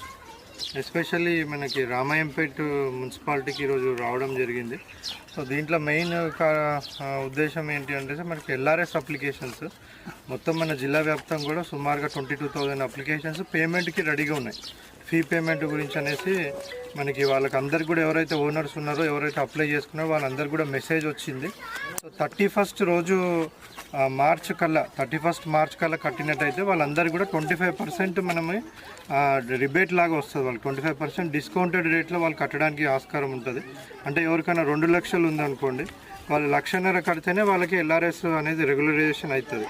Sir especially మనకి రామాయంపేట్ మున్సిపాలిటీకి ఈరోజు రావడం జరిగింది. సో దీంట్లో మెయిన్ ఉద్దేశం ఏంటి అంటే మనకి ఎల్ఆర్ఎస్ అప్లికేషన్స్ మొత్తం మన జిల్లా వ్యాప్తంగా కూడా సుమారుగా ట్వంటీ టూ థౌజండ్ అప్లికేషన్స్ పేమెంట్కి రెడీగా ఉన్నాయి. ఫీ పేమెంట్ గురించి అనేసి మనకి వాళ్ళకి అందరికి కూడా ఎవరైతే ఓనర్స్ ఉన్నారో ఎవరైతే అప్లై చేసుకున్నారో వాళ్ళందరికీ కూడా మెసేజ్ వచ్చింది. సో థర్టీ ఫస్ట్ రోజు మార్చ్ కల్లా థర్టీ ఫస్ట్ మార్చ్ కల్లా కట్టినట్టయితే వాళ్ళందరికీ కూడా ట్వంటీ ఫైవ్ పర్సెంట్ మనము రిబేట్ లాగా వస్తుంది వాళ్ళు ట్వంటీ ఫైవ్ పర్సెంట్ డిస్కౌంటెడ్ రేట్లో వాళ్ళు కట్టడానికి ఆస్కారం ఉంటుంది. అంటే ఎవరికైనా రెండు లక్షలు ఉందనుకోండి వాళ్ళు లక్షన్నర కడితేనే వాళ్ళకి ఎల్ఆర్ఎస్ అనేది రెగ్యులరైజేషన్ అవుతుంది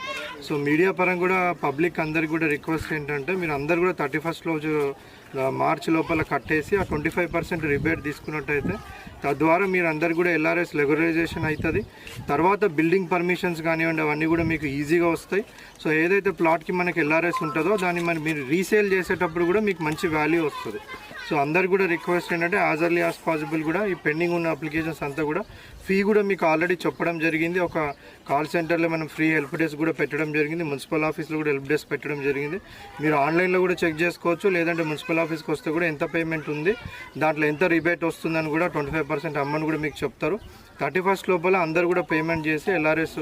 సో మీడియా పరంగా కూడా పబ్లిక్ అందరికి కూడా రిక్వెస్ట్ ఏంటంటే మీరు అందరు కూడా థర్టీ ఫస్ట్ రోజు మార్చ్ లోపల కట్టేసి ఆ ట్వంటీ ఫైవ్ పర్సెంట్ రిబేట్ తీసుకున్నట్టయితే తద్వారా మీరు అందరు కూడా ఎల్ఆర్ఎస్ రెగ్యులరైజేషన్ అవుతుంది తర్వాత బిల్డింగ్ పర్మిషన్స్ కానివ్వండి అవన్నీ కూడా మీకు ఈజీగా వస్తాయి. సో ఏదైతే ప్లాట్కి మనకి ఎల్ఆర్ఎస్ ఉంటుందో దాన్ని మరి మీరు రీసేల్ చేసేటప్పుడు కూడా మీకు మంచి వాల్యూ వస్తుంది. సో అందరు కూడా రిక్వెస్ట్ ఏంటంటే యాజ్ అర్లీ యాజ్ పాసిబుల్ కూడా ఈ పెండింగ్ ఉన్న అప్లికేషన్స్ అంతా కూడా ఫీ కూడా మీకు ఆల్రెడీ చెప్పడం జరిగింది. ఒక కాల్ సెంటర్లో మనం ఫ్రీ హెల్ప్ డెస్క్ కూడా పెట్టడం జరిగింది. మున్సిపల్ ఆఫీస్లో కూడా హెల్ప్ డెస్క్ పెట్టడం జరిగింది. మీరు ఆన్లైన్లో కూడా చెక్ చేసుకోవచ్చు. లేదంటే మున్సిపల్ ఆఫీస్కి వస్తే కూడా ఎంత పేమెంట్ ఉంది దాంట్లో ఎంత రిబేట్ వస్తుందని కూడా ట్వంటీ ఫైవ్ పర్సెంట్ అమౌంట్ కూడా మీకు చెప్తారు. థర్టీ ఫస్ట్ లోపల అందరు కూడా పేమెంట్ చేసి ఎల్ఆర్ఎస్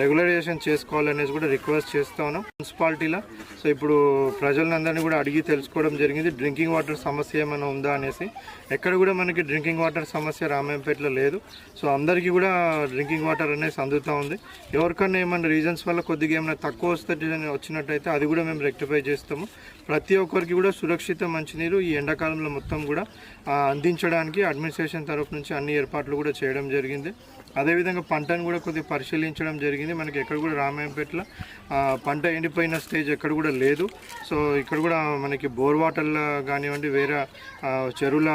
రెగ్యులరైజేషన్ చేసుకోవాలనేసి కూడా రిక్వెస్ట్ చేస్తా ఉన్నాం మున్సిపాలిటీలో. సో ఇప్పుడు ప్రజలందరినీ కూడా అడిగి తెలుసుకోవడం జరిగింది. డ్రింకింగ్ వాటర్ సమస్య ఏమైనా ఉందా అనేసి. ఎక్కడ కూడా మనకి డ్రింకింగ్ వాటర్ సమస్య రామాయంపేటలో లేదు. సో అందరికీ కూడా డ్రింకింగ్ వాటర్ అనేసి అందుతూ ఉంది. ఎవరికన్నా ఏమైనా రీజన్స్ వల్ల కొద్దిగా ఏమైనా తక్కువ వస్తే వచ్చినట్టయితే అది కూడా మేము రెక్టిఫై చేస్తాము. ప్రతి ఒక్కరికి కూడా సురక్షిత మంచినీరు ఈ ఎండాకాలంలో మొత్తం కూడా అందించడానికి అడ్మినిస్ట్రేషన్ తరఫు నుంచి అన్ని ఏర్పాట్లు కూడా చేయడం జరిగింది. అదేవిధంగా పంటను కూడా కొద్దిగా పరిశీలించడం జరిగింది. మనకి ఎక్కడ కూడా రామాయంపేటలో పంట ఎండిపోయిన స్టేజ్ ఎక్కడ కూడా లేదు. సో ఇక్కడ కూడా మనకి బోర్ వాటర్ల కానివ్వండి వేరే చెరువుల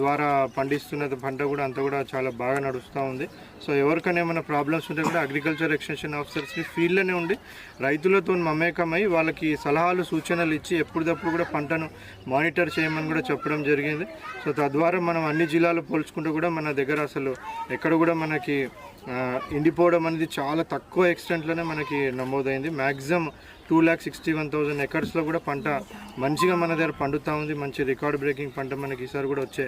ద్వారా పండిస్తున్న పంట కూడా అంతా కూడా చాలా బాగా నడుస్తూ ఉంది. సో ఎవరికైనా ఏమైనా ప్రాబ్లమ్స్ ఉంటే కూడా అగ్రికల్చర్ ఎక్స్టెన్షన్ ఆఫీసర్స్ని ఫీల్డ్లోనే ఉండి రైతులతో మమేకమై వాళ్ళకి సలహాలు సూచనలు ఇచ్చి ఎప్పటికప్పుడు కూడా పంటను మానిటర్ చేయమని కూడా చెప్పడం జరిగింది. సో తద్వారా మనం అన్ని జిల్లాలు పోల్చుకుంటూ కూడా మన దగ్గర అసలు ఎక్కడ కూడా మనకి ఎండిపోవడం అనేది చాలా తక్కువ ఎక్స్టెంట్లోనే మనకి నమోదైంది. Maximum two lakh sixty one thousand ఎకర్స్లో కూడా పంట మంచిగా మన దగ్గర పండుతూ ఉంది. మంచి రికార్డ్ బ్రేకింగ్ పంట మనకి ఈసారి కూడా వచ్చే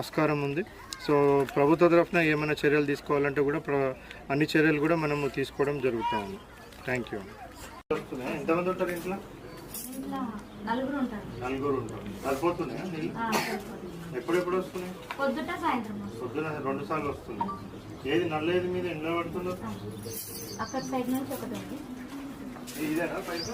ఆస్కారం ఉంది. సో ప్రభుత్వ తరఫున ఏమైనా చర్యలు తీసుకోవాలంటే కూడా ప్ర అన్ని చర్యలు కూడా మనము తీసుకోవడం జరుగుతూ ఉంది. థ్యాంక్ యూ ఎంతమంది ఉంటారు ఇంట్లో? నలుగురు ఉంటారు నలుగురు ఉంటారు సరిపోతున్నాయా నీళ్ళు. ఎప్పుడెప్పుడు వస్తున్నాయి? పొద్దుట సాయంత్రం వస్తుంది. పొద్దున రెండు సార్లు వస్తుంది. ఏది నల్ల ఏది మీద ఎండలో పడుతుందో అక్కడ సైడ్ నుంచి ఒకటి ఇదేనా పైపు.